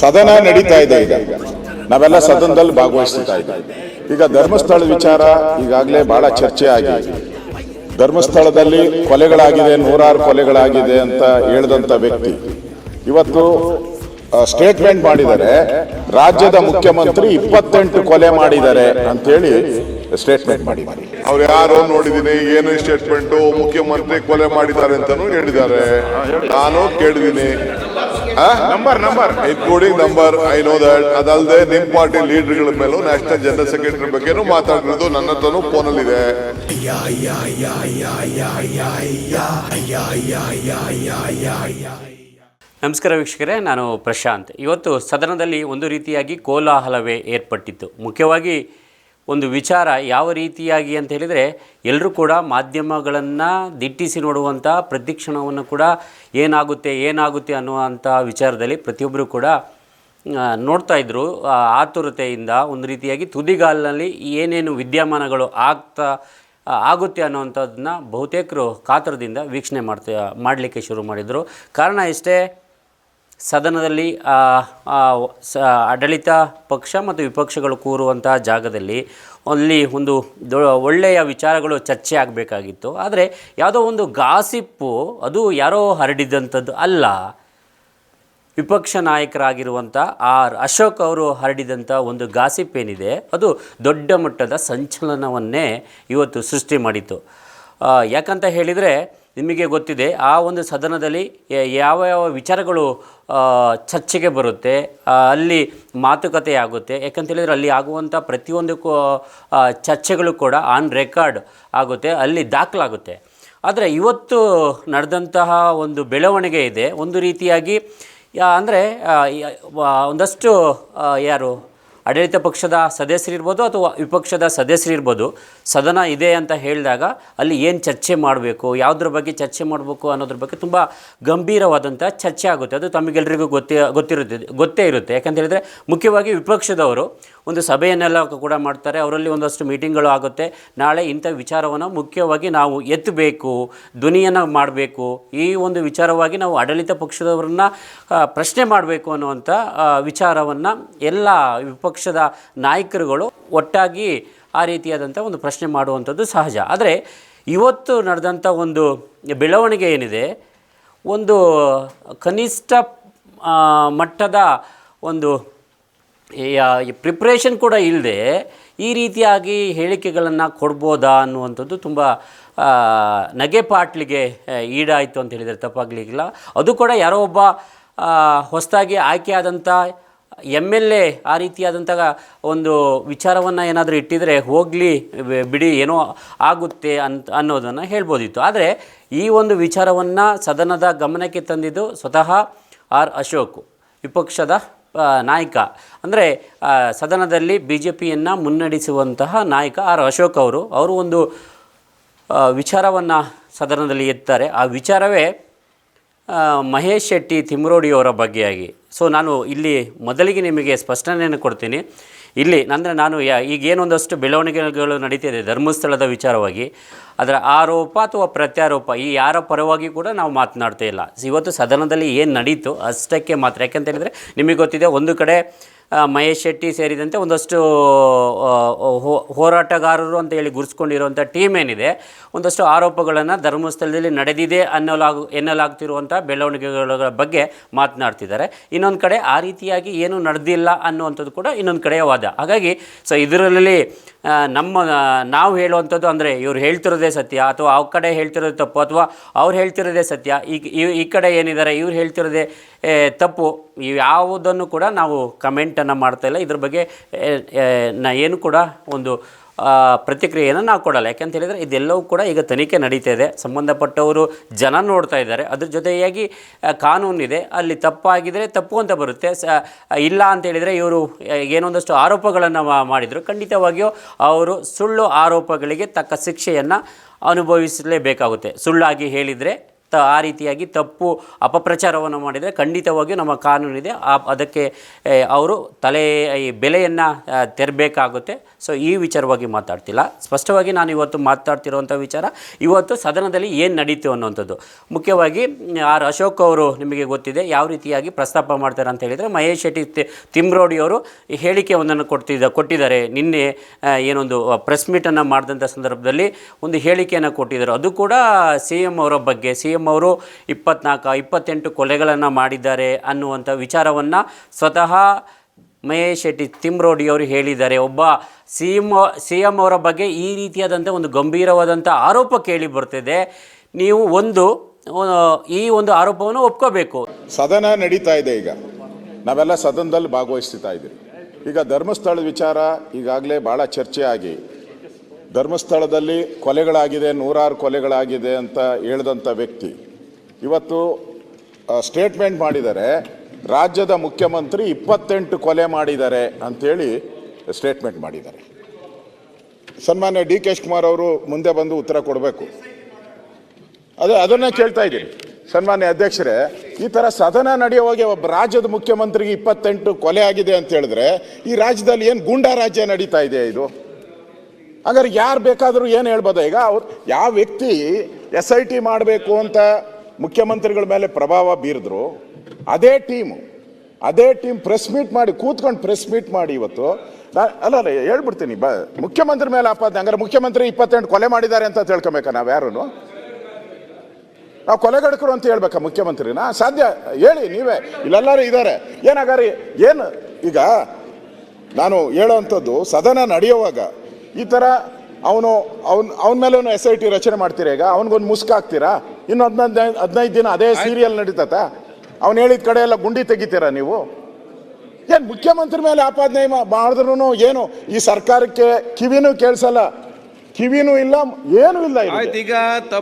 ಸದನ ನಡೀತಾ ಇದೆ ಈಗ. ನಾವೆಲ್ಲ ಸದನದಲ್ಲಿ ಭಾಗವಹಿಸ್ತಾ ಇದ್ದೀವಿ. ಈಗ ಧರ್ಮಸ್ಥಳ ವಿಚಾರ ಈಗಾಗಲೇ ಬಹಳ ಚರ್ಚೆ ಆಗಿದೆ ಧರ್ಮಸ್ಥಳದಲ್ಲಿ ಕೊಲೆಗಳಾಗಿದೆ, ನೂರಾರು ಕೊಲೆಗಳಾಗಿದೆ ಅಂತ ಹೇಳಿದಂಥ ವ್ಯಕ್ತಿ. ಇವತ್ತು ಸ್ಟೇಟ್ಮೆಂಟ್ ಮಾಡಿದ್ದಾರೆ ರಾಜ್ಯದ ಮುಖ್ಯಮಂತ್ರಿ ಇಪ್ಪತ್ತೆಂಟು ಕೊಲೆ ಮಾಡಿದ್ದಾರೆ ಅಂತೇಳಿ ಸ್ಟೇಟ್ಮೆಂಟ್ ಮಾಡಿದ್ದಾರೆ ಅವ್ರು ಯಾರೋ ನೋಡಿದೀನಿ ಏನು ಸ್ಟೇಟ್ಮೆಂಟ್ ಮುಖ್ಯಮಂತ್ರಿ ಕೊಲೆ ಮಾಡಿದ್ದಾರೆ ಅಂತಾನು ಹೇಳಿದ್ದಾರೆ ನಾನು ಕೇಳಿದೀನಿ number number including number I know that ಅದಲ್ಲದೆ ನಿಮ್ ಪಾರ್ಟಿ ಲೀಡರ್ಗಳ ಮೇಲೂ ನ್ಯಾಷನಲ್ ಜನರಲ್ ಸೆಕ್ರೆಟರಿ ಬಗ್ಗೆನೂ ಮಾತಾಡಿರೋದು ನನ್ನ ಹತ್ರನೂ ಫೋನಲ್ಲಿದೆ ನಮಸ್ಕಾರ ವೀಕ್ಷಕರೇ, ನಾನು ಪ್ರಶಾಂತ್. ಇವತ್ತು ಸದನದಲ್ಲಿ ಒಂದು ರೀತಿಯಾಗಿ ಕೋಲಾಹಲವೇ ಏರ್ಪಟ್ಟಿತ್ತು. ಮುಖ್ಯವಾಗಿ ಒಂದು ವಿಚಾರ ಯಾವ ರೀತಿಯಾಗಿ ಅಂತ ಹೇಳಿದರೆ ಎಲ್ಲರೂ ಕೂಡ ಮಾಧ್ಯಮಗಳನ್ನು ದಿಟ್ಟಿಸಿ ನೋಡುವಂಥ ಪ್ರತಿಕ್ಷಣವನ್ನು ಕೂಡ ಏನಾಗುತ್ತೆ ಏನಾಗುತ್ತೆ ಅನ್ನುವಂಥ ವಿಚಾರದಲ್ಲಿ ಪ್ರತಿಯೊಬ್ಬರು ಕೂಡ ನೋಡ್ತಾ ಇದ್ದರು ಆತುರತೆಯಿಂದ ಒಂದು ರೀತಿಯಾಗಿ ತುದಿಗಾಲಿನಲ್ಲಿ ಏನೇನು ವಿದ್ಯಮಾನಗಳು ಆಗ್ತಾ ಆಗುತ್ತೆ ಅನ್ನುವಂಥದ್ದನ್ನ ಬಹುತೇಕರು ಕಾತರದಿಂದ ವೀಕ್ಷಣೆ ಮಾಡ್ತಾ, ಮಾಡಲಿಕ್ಕೆ ಶುರು ಮಾಡಿದರು. ಕಾರಣ ಇಷ್ಟೇ ಸದನದಲ್ಲಿ ಸ, ಆಡಳಿತ ಪಕ್ಷ ಮತ್ತು ವಿಪಕ್ಷಗಳು ಕೂರುವಂತಹ ಜಾಗದಲ್ಲಿ ಅಲ್ಲಿ ಒಂದು ಒಳ್ಳೆಯ ವಿಚಾರಗಳು ಚರ್ಚೆ ಆಗಬೇಕಾಗಿತ್ತು. ಆದರೆ ಯಾವುದೋ ಒಂದು ಗಾಸಿಪ್ಪು, ಅದು ಯಾರೋ ಹರಡಿದಂಥದ್ದು ಅಲ್ಲ. ವಿಪಕ್ಷ ನಾಯಕರಾಗಿರುವಂಥ ಆರ್ ಅಶೋಕ್ ಅವರು ಹರಡಿದಂಥ ಒಂದು ಗಾಸಿಪ್ ಏನಿದೆ, ಅದು ದೊಡ್ಡ ಮಟ್ಟದ ಸಂಚಲನವನ್ನೇ ಇವತ್ತು ಸೃಷ್ಟಿ ಮಾಡಿತು ಯಾಕಂತ ಹೇಳಿದರೆ ನಿಮಗೆ ಗೊತ್ತಿದೆ, ಆ ಒಂದು ಸದನದಲ್ಲಿ ಯಾವ ಯಾವ ವಿಚಾರಗಳು ಚರ್ಚೆಗೆ ಬರುತ್ತೆ ಅಲ್ಲಿ ಮಾತುಕತೆ ಆಗುತ್ತೆ. ಯಾಕಂತೇಳಿದರೆ ಅಲ್ಲಿ ಆಗುವಂಥ ಪ್ರತಿಯೊಂದು ಚರ್ಚೆಗಳು ಕೂಡ ಆನ್ ರೆಕಾರ್ಡ್ ಆಗುತ್ತೆ, ಅಲ್ಲಿ ದಾಖಲಾಗುತ್ತೆ. ಆದರೆ ಇವತ್ತು ನಡೆದಂತಹ ಒಂದು ಬೆಳವಣಿಗೆ ಇದೆ. ಒಂದು ರೀತಿಯಾಗಿ ಅಂದರೆ ಒಂದಷ್ಟು ಯಾರು ಆಡಳಿತ ಪಕ್ಷದ ಸದಸ್ಯರಿರ್ಬೋದು ಅಥವಾ ವಿಪಕ್ಷದ ಸದಸ್ಯರಿರ್ಬೋದು ಸದನ ಇದೆ ಅಂತ ಹೇಳಿದಾಗ ಅಲ್ಲಿ ಏನು ಚರ್ಚೆ ಮಾಡಬೇಕು, ಯಾವುದ್ರ ಬಗ್ಗೆ ಚರ್ಚೆ ಮಾಡಬೇಕು ಅನ್ನೋದ್ರ ಬಗ್ಗೆ ತುಂಬ ಗಂಭೀರವಾದಂಥ ಚರ್ಚೆ ಆಗುತ್ತೆ. ಅದು ತಮಗೆಲ್ಲರಿಗೂ ಗೊತ್ತೇ, ಗೊತ್ತಿರುತ್ತೆ, ಗೊತ್ತೇ ಇರುತ್ತೆ. ಯಾಕಂತ ಹೇಳಿದ್ರೆ ಮುಖ್ಯವಾಗಿ ವಿಪಕ್ಷದವರು ಒಂದು ಸಭೆಯನ್ನೆಲ್ಲ ಕೂಡ ಮಾಡ್ತಾರೆ. ಅವರಲ್ಲಿ ಒಂದಷ್ಟು ಮೀಟಿಂಗ್ಗಳು ಆಗುತ್ತೆ. ನಾಳೆ ಇಂಥ ವಿಚಾರವನ್ನು ಮುಖ್ಯವಾಗಿ ನಾವು ಎತ್ತಬೇಕು, ಧ್ವನಿಯನ್ನು ಮಾಡಬೇಕು. ಈ ಒಂದು ವಿಚಾರವಾಗಿ ನಾವು ಆಡಳಿತ ಪಕ್ಷದವರನ್ನ ಪ್ರಶ್ನೆ ಮಾಡಬೇಕು ಅನ್ನುವಂಥ ವಿಚಾರವನ್ನು ಎಲ್ಲ ವಿಪಕ್ಷದ ನಾಯಕರುಗಳು ಒಟ್ಟಾಗಿ ಆ ರೀತಿಯಾದಂಥ ಒಂದು ಪ್ರಶ್ನೆ ಮಾಡುವಂಥದ್ದು ಸಹಜ. ಆದರೆ ಇವತ್ತು ನಡೆದಂಥ ಒಂದು ಬೆಳವಣಿಗೆ ಏನಿದೆ? ಒಂದು ಕನಿಷ್ಠ ಮಟ್ಟದ ಒಂದು ಪ್ರಿಪ್ರೇಷನ್ ಕೂಡ ಇಲ್ಲದೆ ಈ ರೀತಿಯಾಗಿ ಹೇಳಿಕೆಗಳನ್ನು ಕೊಡ್ಬೋದಾ ಅನ್ನುವಂಥದ್ದು ತುಂಬ ನಗೆ ನಗೆಪಾಟ್ಲಿಗೆ ಈಡಾಯಿತು ಅಂತ ಹೇಳಿದರೆ ತಪ್ಪಾಗಲಿಕ್ಕಿಲ್ಲ. ಅದು ಕೂಡ ಯಾರೋ ಒಬ್ಬ ಹೊಸದಾಗಿ ಆಯ್ಕೆಯಾದಂಥ ಎಂ ಎಲ್ ಎ ಆ ರೀತಿಯಾದಂಥ ಒಂದು ವಿಚಾರವನ್ನು ಏನಾದರೂ ಇಟ್ಟಿದರೆ ಹೋಗಲಿ ಬಿಡಿ, ಏನೋ ಆಗುತ್ತೆ ಅಂತ ಅನ್ನೋದನ್ನು ಹೇಳ್ಬೋದಿತ್ತು. ಆದರೆ ಈ ಒಂದು ವಿಚಾರವನ್ನು ಸದನದ ಗಮನಕ್ಕೆ ತಂದಿದ್ದು ಸ್ವತಃ ಆರ್ ಅಶೋಕ್, ವಿಪಕ್ಷದ ನಾಯಕ. ಅಂದರೆ ಸದನದಲ್ಲಿ ಬಿ ಜೆ ಪಿಯನ್ನು ಮುನ್ನಡೆಸುವಂತಹ ನಾಯಕ ಆರ್ ಅಶೋಕ್ ಅವರು. ಅವರು ಒಂದು ವಿಚಾರವನ್ನು ಸದನದಲ್ಲಿ ಎತ್ತಾರೆ. ಆ ವಿಚಾರವೇ ಮಹೇಶ್ ಶೆಟ್ಟಿ ತಿಮ್ರೋಡಿಯವರ ಬಗ್ಗೆಯಾಗಿ. ಸೊ ನಾನು ಇಲ್ಲಿ ಮೊದಲಿಗೆ ನಿಮಗೆ ಸ್ಪಷ್ಟನೆಯನ್ನು ಕೊಡ್ತೀನಿ. ಇಲ್ಲಿ ಅಂದರೆ ನಾನು ಈಗ ಏನೊಂದಷ್ಟು ಬೆಳವಣಿಗೆಗಳು ನಡೀತಿದೆ ಧರ್ಮಸ್ಥಳದ ವಿಚಾರವಾಗಿ, ಅದರ ಆರೋಪ ಅಥವಾ ಪ್ರತ್ಯಾರೋಪ, ಈ ಯಾರ ಪರವಾಗಿ ಕೂಡ ನಾವು ಮಾತನಾಡ್ತಾ ಇಲ್ಲ. ಇವತ್ತು ಸದನದಲ್ಲಿ ಏನು ನಡೀತು ಅಷ್ಟಕ್ಕೆ ಮಾತ್ರ. ಯಾಕಂತ ಹೇಳಿದರೆ, ನಿಮಗೆ ಗೊತ್ತಿದೆ, ಒಂದು ಕಡೆ ಮಹೇಶ್ ಶೆಟ್ಟಿ ಸೇರಿದಂತೆ ಒಂದಷ್ಟು ಹೋರಾಟಗಾರರು ಅಂತ ಹೇಳಿ ಗುರುಸ್ಕೊಂಡಿರುವಂಥ ಟೀಮ್ ಏನಿದೆ, ಒಂದಷ್ಟು ಆರೋಪಗಳನ್ನು ಧರ್ಮಸ್ಥಳದಲ್ಲಿ ನಡೆದಿದೆ ಅನ್ನಲಾಗು ಎನ್ನಲಾಗ್ತಿರುವಂಥ ಬೆಳವಣಿಗೆಗಳ ಬಗ್ಗೆ ಮಾತನಾಡ್ತಿದ್ದಾರೆ. ಇನ್ನೊಂದು ಕಡೆ ಆ ರೀತಿಯಾಗಿ ಏನು ನಡೆದಿಲ್ಲ ಅನ್ನುವಂಥದ್ದು ಕೂಡ ಇನ್ನೊಂದು ಕಡೆಯ ವಾದ. ಹಾಗಾಗಿ ಸೊ ಇದರಲ್ಲಿ ನಮ್ಮ ನಾವು ಹೇಳುವಂಥದ್ದು ಅಂದರೆ ಇವ್ರು ಹೇಳ್ತಿರೋದೇ ಸತ್ಯ ಅಥವಾ ಅವ್ರ ಕಡೆ ಹೇಳ್ತಿರೋದು ತಪ್ಪು ಅಥವಾ ಅವ್ರು ಹೇಳ್ತಿರೋದೇ ಸತ್ಯ. ಈ- ಈ ಕಡೆ ಏನಿದ್ದಾರೆ ಇವ್ರು ಹೇಳ್ತಿರೋದೇ ತಪ್ಪು. ಯಾವುದನ್ನು ಕೂಡ ನಾವು ಕಮೆಂಟನ್ನು ಮಾಡ್ತಾ ಇಲ್ಲ. ಇದ್ರ ಬಗ್ಗೆ ಏನು ಕೂಡ ಒಂದು ಪ್ರತಿಕ್ರಿಯೆಯನ್ನು ನಾವು ಕೊಡಲ್ಲ. ಯಾಕೆಂತ ಹೇಳಿದರೆ ಇದೆಲ್ಲವೂ ಕೂಡ ಈಗ ತನಿಖೆ ನಡೀತಾ ಇದೆ. ಸಂಬಂಧಪಟ್ಟವರು ಜನ ನೋಡ್ತಾ ಇದ್ದಾರೆ. ಅದ್ರ ಜೊತೆಯಾಗಿ ಕಾನೂನಿದೆ. ಅಲ್ಲಿ ತಪ್ಪಾಗಿದ್ದರೆ ತಪ್ಪು ಅಂತ ಬರುತ್ತೆ. ಸ ಇಲ್ಲ ಅಂತ ಹೇಳಿದರೆ ಇವರು ಏನೊಂದಷ್ಟು ಆರೋಪಗಳನ್ನು ಮಾಡಿದರು. ಖಂಡಿತವಾಗಿಯೂ ಅವರು ಸುಳ್ಳು ಆರೋಪಗಳಿಗೆ ತಕ್ಕ ಶಿಕ್ಷೆಯನ್ನು ಅನುಭವಿಸಲೇಬೇಕಾಗುತ್ತೆ. ಸುಳ್ಳಾಗಿ ಹೇಳಿದರೆ ತ ಆ ರೀತಿಯಾಗಿ ತಪ್ಪು ಅಪಪ್ರಚಾರವನ್ನು ಮಾಡಿದರೆ ಖಂಡಿತವಾಗಿಯೂ ನಮ್ಮ ಕಾನೂನಿದೆ. ಆ, ಅದಕ್ಕೆ ಅವರು ತಲೆ, ಈ ಬೆಲೆಯನ್ನು ತೆರಬೇಕಾಗುತ್ತೆ. ಸೊ, ಈ ವಿಚಾರವಾಗಿ ಮಾತಾಡ್ತಿಲ್ಲ. ಸ್ಪಷ್ಟವಾಗಿ ನಾನು ಇವತ್ತು ಮಾತಾಡ್ತಿರುವಂಥ ವಿಚಾರ, ಇವತ್ತು ಸದನದಲ್ಲಿ ಏನು ನಡೀತು ಅನ್ನುವಂಥದ್ದು. ಮುಖ್ಯವಾಗಿ, ಆರ್ ಅಶೋಕ್ ಅವರು ನಿಮಗೆ ಗೊತ್ತಿದೆ, ಯಾವ ರೀತಿಯಾಗಿ ಪ್ರಸ್ತಾಪ ಮಾಡ್ತಾರೆ ಅಂತ ಹೇಳಿದರೆ, ಮಹೇಶ್ ಶೆಟ್ಟಿ ತಿಮ್ರೋಡಿಯವರು ಹೇಳಿಕೆ ಒಂದನ್ನು ಕೊಡ್ತಿದ್ದ, ಕೊಟ್ಟಿದ್ದಾರೆ. ನಿನ್ನೆ ಏನೊಂದು ಪ್ರೆಸ್ ಮೀಟನ್ನು ಮಾಡಿದಂಥ ಸಂದರ್ಭದಲ್ಲಿ ಒಂದು ಹೇಳಿಕೆಯನ್ನು ಕೊಟ್ಟಿದ್ದರು. ಅದು ಕೂಡ ಸಿ ಎಂ ಅವರ ಬಗ್ಗೆ, ಸಿ ಎಂ ಅವರು ಇಪ್ಪತ್ನಾಲ್ಕು, ಇಪ್ಪತ್ತೆಂಟು ಕೊಲೆಗಳನ್ನು ಮಾಡಿದ್ದಾರೆ ಅನ್ನುವಂಥ ವಿಚಾರವನ್ನು ಸ್ವತಃ ಮಹೇಶ್ ಶೆಟ್ಟಿ ತಿಮ್ರೋಡಿ ಅವರು ಹೇಳಿದ್ದಾರೆ. ಒಬ್ಬ ಸಿ ಎಂ ಸಿ ಎಂ ಅವರ ಬಗ್ಗೆ ಈ ರೀತಿಯಾದಂಥ ಒಂದು ಗಂಭೀರವಾದಂಥ ಆರೋಪ ಕೇಳಿ ಬರ್ತಿದೆ. ನೀವು ಒಂದು ಈ ಒಂದು ಆರೋಪವನ್ನು ಒಪ್ಕೋಬೇಕು. ಸದನ ನಡೀತಾ ಇದೆ ಈಗ. ನಾವೆಲ್ಲ ಸದನದಲ್ಲಿ ಭಾಗವಹಿಸ್ತಾ ಇದ್ದೀವಿ. ಈಗ ಧರ್ಮಸ್ಥಳದ ವಿಚಾರ ಈಗಾಗಲೇ ಭಾಳ ಚರ್ಚೆ ಆಗಿ ಧರ್ಮಸ್ಥಳದಲ್ಲಿ ಕೊಲೆಗಳಾಗಿದೆ, ನೂರಾರು ಕೊಲೆಗಳಾಗಿದೆ ಅಂತ ಹೇಳಿದಂಥ ವ್ಯಕ್ತಿ. ಇವತ್ತು ಸ್ಟೇಟ್ಮೆಂಟ್ ಮಾಡಿದರೆ, ರಾಜ್ಯದ ಮುಖ್ಯಮಂತ್ರಿ ಇಪ್ಪತ್ತೆಂಟು ಕೊಲೆ ಮಾಡಿದ್ದಾರೆ ಅಂಥೇಳಿ ಸ್ಟೇಟ್ಮೆಂಟ್ ಮಾಡಿದ್ದಾರೆ. ಸನ್ಮಾನ್ಯ ಡಿ ಕೆ ಕುಮಾರ್ ಅವರು ಮುಂದೆ ಬಂದು ಉತ್ತರ ಕೊಡಬೇಕು. ಅದೇ, ಅದನ್ನೇ ಕೇಳ್ತಾ ಇದ್ದೀನಿ. ಸನ್ಮಾನ್ಯ ಅಧ್ಯಕ್ಷರೇ, ಈ ಥರ ಸದನ ನಡೆಯುವಾಗ ಒಬ್ಬ ರಾಜ್ಯದ ಮುಖ್ಯಮಂತ್ರಿಗೆ ಇಪ್ಪತ್ತೆಂಟು ಕೊಲೆ ಆಗಿದೆ ಅಂತ ಹೇಳಿದ್ರೆ, ಈ ರಾಜ್ಯದಲ್ಲಿ ಏನು ಗೂಂಡಾ ರಾಜ್ಯ ನಡೀತಾ ಇದೆ ಇದು? ಹಾಗಾದ್ರೆ ಯಾರು ಬೇಕಾದರೂ ಏನು ಹೇಳ್ಬೋದು? ಈಗ ಅವ್ರು ಯಾವ ವ್ಯಕ್ತಿ ಎಸ್ ಐ ಟಿ ಮಾಡಬೇಕು ಅಂತ ಮುಖ್ಯಮಂತ್ರಿಗಳ ಮೇಲೆ ಪ್ರಭಾವ ಬೀರಿದ್ರು, ಅದೇ ಟೀಮು, ಅದೇ ಟೀಮ್ ಪ್ರೆಸ್ ಮೀಟ್ ಮಾಡಿ, ಕೂತ್ಕೊಂಡು ಪ್ರೆಸ್ ಮೀಟ್ ಮಾಡಿ ಇವತ್ತು ಅಲ್ಲ ಅಲ್ಲ, ಹೇಳ್ಬಿಡ್ತೀನಿ, ಬ, ಮುಖ್ಯಮಂತ್ರಿ ಮೇಲೆ ಆಪಾದನೆ, ಹಂಗಾರೆ ಮುಖ್ಯಮಂತ್ರಿ ಇಪ್ಪತ್ತೆಂಟು ಕೊಲೆ ಮಾಡಿದ್ದಾರೆ ಅಂತ ತಿಳ್ಕೊಬೇಕಾ ನಾವು ಯಾರೂ ನಾವು ಕೊಲೆಗಡಕರು ಅಂತ ಹೇಳ್ಬೇಕಾ ಮುಖ್ಯಮಂತ್ರಿನ? ಸಾಧ್ಯ, ಹೇಳಿ, ನೀವೇ, ಇಲ್ಲೆಲ್ಲರೂ ಇದ್ದಾರೆ ಏನಾಗಾರಿ, ಏನು, ಈಗ ನಾನು ಹೇಳೋವಂಥದ್ದು ಸದನ ನಡೆಯುವಾಗ ಈ ಥರ ಅವನು ಅವ್ನ ಅವನ ಮೇಲೂ ಎಸ್ ಐ ಟಿ ರಚನೆ ಮಾಡ್ತೀರಾ ಈಗ? ಅವನಿಗೊಂದು ಮುಸ್ಕ್ ಹಾಕ್ತೀರಾ? ಇನ್ನು ಹದಿನೈದು ಹದಿನೈದು ದಿನ ಅದೇ ಸೀರಿಯಲ್ ನಡೀತತ ಅವ್ನು ಹೇಳಿದ ಕಡೆ ಎಲ್ಲ ಗುಂಡಿ ತೆಗಿತೀರಾ ನೀವು? ಏನು ಮುಖ್ಯಮಂತ್ರಿ ಮೇಲೆ ಆಪಾದನೆ ಮಾಡಿದ್ರು ಏನು? ಈ ಸರ್ಕಾರಕ್ಕೆ ಕಿವಿನೂ ಕೇಳಿಸಲ್ಲ. ಕಿವಿನೂ ಇಲ್ಲ ಏನು ಇಲ್ಲ. ಆಯ್ತು ಈಗ ಅಂತ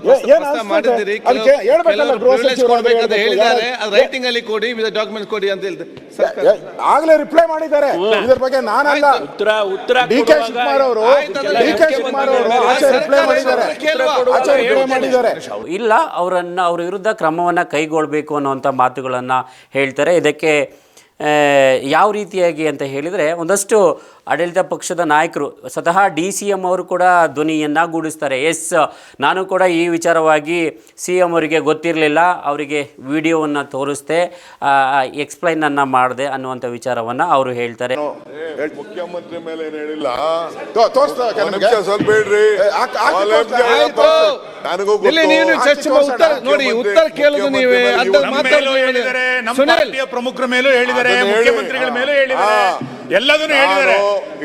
ಹೇಳಿದ್ದಾರೆ ರೈಟಿಂಗ್ ಅಲ್ಲಿ ಕೊಡಿ ಡಾಕ್ಯುಮೆಂಟ್ ಕೊಡಿ ಅಂತ ಹೇಳ್ತಾರೆ ಆಗ್ಲೇ ರಿಪ್ಲೈ ಮಾಡಿದ್ದಾರೆ. ಇದ್ರ ಬಗ್ಗೆ ನಾನಲ್ಲ. ಉತ್ತರ ಉತ್ತರ ಡಿ ಕೆ ಶಿವಕುಮಾರ್ ಅವರು ಡಿ ಕೆ ಶಿವಕುಮಾರ್ ಅವರು ಆಚೆ ರಿಪ್ಲೈ ಮಾಡಿದ್ದಾರೆ ಆಚೆ ರಿಪ್ಲೈ ಮಾಡಿದ್ದಾರೆ. ಇಲ್ಲ ಅವರನ್ನ ಅವ್ರ ವಿರುದ್ಧ ಕ್ರಮವನ್ನ ಕೈಗೊಳ್ಳಬೇಕು ಅನ್ನುವಂಥ ಮಾತುಗಳನ್ನ ಹೇಳ್ತಾರೆ. ಇದಕ್ಕೆ ಯಾವ ರೀತಿಯಾಗಿ ಅಂತ ಹೇಳಿದರೆ ಒಂದಷ್ಟು ಆಡಳಿತ ಪಕ್ಷದ ನಾಯಕರು ಸ್ವತಃ ಡಿ ಸಿ ಎಂ ಅವರು ಕೂಡ ಧ್ವನಿಯನ್ನು ಗೂಡಿಸ್ತಾರೆ. ಎಸ್ ನಾನು ಕೂಡ ಈ ವಿಚಾರವಾಗಿ ಸಿ ಎಂ ಅವರಿಗೆ ಗೊತ್ತಿರಲಿಲ್ಲ. ಅವರಿಗೆ ವಿಡಿಯೋವನ್ನು ತೋರಿಸ್ದೆ ಎಕ್ಸ್ಪ್ಲೈನನ್ನು ಮಾಡಿದೆ ಅನ್ನುವಂಥ ವಿಚಾರವನ್ನು ಅವರು ಹೇಳ್ತಾರೆ. ಮುಖ್ಯಮಂತ್ರಿ ಮೇಲೆ ಏನ್ ಹೇಳಿಲ್ಲ? ಸ್ವಲ್ಪ ಹೇಳ್ರಿ. ನನಗೂ ನೋಡಿ ಉತ್ತರ ಕೇಳುದು ನೀವೇ. ಪ್ರಮುಖರ ಮೇಲೂ ಹೇಳಿದರೆ ಮುಖ್ಯಮಂತ್ರಿಗಳ ಮೇಲೂ ಹೇಳಿದ್ದಾರೆ. ಹಾ. ಎಲ್ಲದನ್ನು ನಾನು ಹೇಳಿದ್ದಾರೆ.